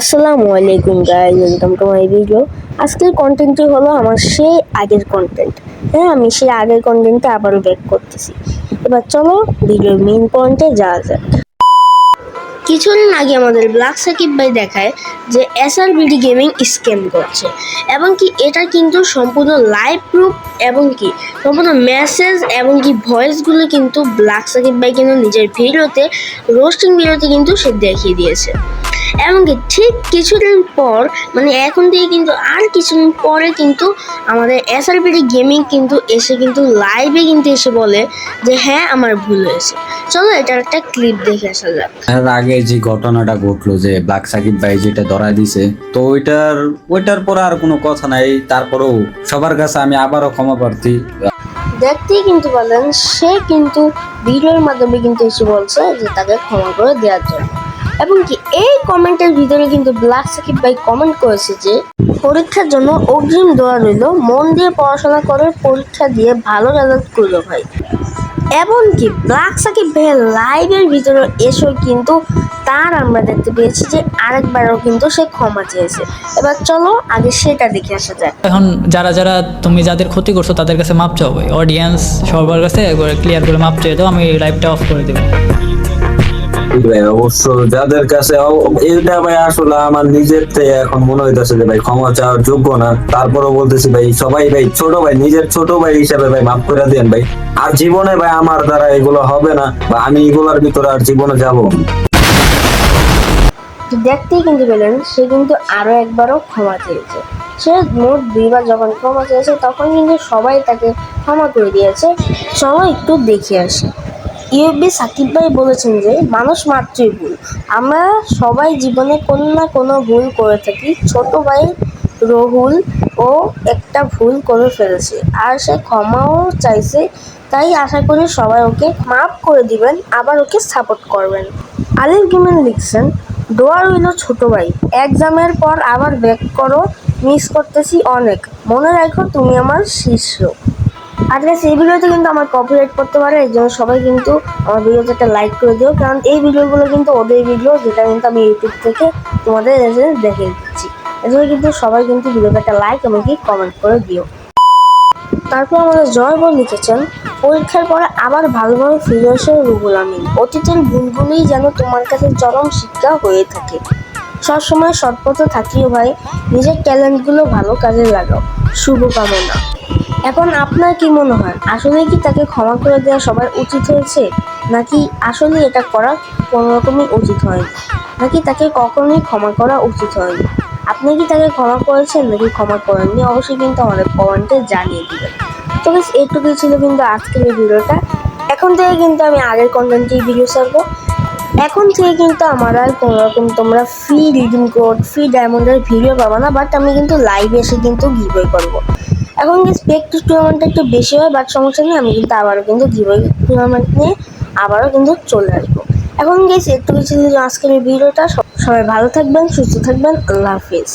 আসসালামু আলাইকুম guys welcome to my video আজকের কন্টেন্টটি হলো আমার সেই আগের কন্টেন্ট হ্যাঁ আমি সেই আগের কন্টেন্টে আবারও ব্যাক করতেছি। এবার চলো ভিডিওর মেন পয়েন্টে যাওয়া যাক। কিছুদিন আগে আমাদের ব্ল্যাক সাকিব ভাই দেখায় যে এসআরবিডি গেমিং স্ক্যাম করছে। এবং কি এটা কিন্তু সম্পূর্ণ লাইভ প্রুফ এবং কি সম্পূর্ণ মেসেজ এবং কি ভয়েসগুলো কিন্তু ব্ল্যাক সাকিব ভাই কিন্তু নিজের ভিডিওতে রোস্টিং ভিডিওতে কিন্তু সে দেখিয়ে দিয়েছে। এমনকি ঠিক কিছুদিন পর মানে এখন থেকে কিন্তু আর কিছুদিন পরে কিন্তু আমাদের এসআরপিডি গেমিং কিন্তু এসে কিন্তু লাইভে কিন্তু এসে বলে যে হ্যাঁ আমার ভুল হয়েছে। চলো এটার একটা ক্লিপ দেখে আসা যাক। এর আগে যে ঘটনাটা ঘটলো যে ব্ল্যাক সাকিব ভাই যেটা ধরা দিছে তো ওইটার ওইটার পর আর কোনো কথা নাই। তারপরেও সবার কাছে আমি আবারও ক্ষমা প্রার্থী। দেখতেই কিন্তু বলেন সে কিন্তু ভিডিওর মাধ্যমে কিন্তু এসে বলছে যে তাকে ক্ষমা করে দেওয়ার জন্য। এবং কি এই কমেন্টের ভিতরে কিন্তু ব্ল্যাক সাকিব ভাই কমেন্ট করেছে যে, পরীক্ষার জন্য অগ্রিম দোয়া রইল, মন দিয়ে পড়াশোনা করে, পরীক্ষা দিয়ে ভালো রেজাল্ট করল ভাই। এমনকি ব্ল্যাক সাকিব ভাইয়ের লাইভের ভিতরে এসেও কিন্তু তার আমরা দেখতে পেয়েছি যে আরেকবারও কিন্তু সে ক্ষমা চেয়েছে। এবার চলো আগে সেটা দেখে আসা যাক। এখন যারা যারা তুমি যাদের ক্ষতি করছ তাদের কাছে মাপ চাও অডিয়েন্স সবার কাছে একবার ক্লিয়ার করে মাপ চেয়ে দাও, আমি লাইভটা অফ করে দেবো। যাদের কাছে এটা ভাই আসলে আমার নিজের থেকে এখন মনে হইতেছে যে ভাই ক্ষমা চাওয়ার যোগ্য না। বলতেছি ভাই, সবাই ভাই ছোট ভাই, নিজের ছোট ভাই হিসাবে ভাই মাফ করে দেন ভাই। আর জীবনে ভাই আমার দ্বারা এগুলো হবে না বা আমি এগুলোর ভিতরে আর জীবনে যাব দেখতেই কিন্তু পেলেন, সে কিন্তু আরও একবারও ক্ষমা চেয়েছে। সে মোট দুইবার যখন ক্ষমা চেয়েছে, তখন কিন্তু সবাই তাকে ক্ষমা করে দিয়েছে। চলো একটু দেখে আসি। ইউবি সাকিব ভাই বলেছেন যে, মানুষ মাত্রই ভুল। আমরা সবাই জীবনে কোনো না কোনো ভুল করে থাকি। ছোট ভাই রহুল ও একটা ভুল করে ফেলেছে। আর সে ক্ষমাও চাইছে। তাই আশা করি সবাই ওকে মাফ করে দিবেন, আবার ওকে সাপোর্ট করবেন। আলিফ গিমেন লিখছেন, দোয়া রইল ছোট ভাই। এক্সামের পর আবার ব্যাক করো। মিস করতেছি অনেক। মনে রাখো তুমি আমার শিষ্য। Guys, এই ভিডিওতে কিন্তু আমার কপিরাইট করতে পারে এই জন্য সবাই কিন্তু আমার ভিডিওতে একটা লাইক করে দিও। কারণ এই ভিডিওগুলো কিন্তু ওদের ভিডিও যেটা কিন্তু আমি ইউটিউব থেকে তোমাদের দেখে দিচ্ছি। এজন্য কিন্তু সবাই কিন্তু ভিডিওতে একটা লাইক এবং কি কমেন্ট করে দিও। তারপর আমাদের জয় বল লিখেছেন পরীক্ষার পরে আবার ভালোভাবে ফিরে আসে রুহুল আমিন। অতীতের ভুলগুলোই যেন তোমার কাছে চরম শিক্ষা হয়ে থাকে। সবসময় সৎপথে থাকিও ভাই। নিজের ট্যালেন্টগুলো ভালো কাজে লাগাও। শুভকামনা। এখন আপনার কি মনে হয়? আসলে কি তাকে ক্ষমা করে দেওয়া সবার উচিত হয়েছে? নাকি আসলে এটা করা কোনো রকমই উচিত হয়নি? নাকি তাকে কখনোই ক্ষমা করা উচিত হয়নি? আপনি কি তাকে ক্ষমা করেছেন নাকি ক্ষমা করেননি? অবশ্যই কিন্তু আমাদের কমেন্টে জানিয়ে দিবেন। তো বেশ এইটুকুই ছিল কিন্তু আজকের এই ভিডিওটা। এখন থেকে কিন্তু আমি আগের কন্টেন্টই ভিডিও ছাড়বো। এখন থেকে কিন্তু আমার আর কোনো রকম তোমরা ফ্রি রিডিং কোড ফ্রি ডায়মন্ডের ভিডিও পাবো না বাট আমি কিন্তু লাইভে এসে কিন্তু গিভওয়ে করব। এখন প্র্যাকটিস টুর্নামেন্টটা একটু বেশি হয় বাট সমস্যা নেই, আমি কিন্তু আবারও কিন্তু গিভওয়ে টুর্নামেন্ট নিয়ে আবারও কিন্তু চলে আসব। এখন গেছি, একটু কিছু আজকের ভিডিওটা সবাই ভালো থাকবেন, সুস্থ থাকবেন, আল্লাহ হাফিজ।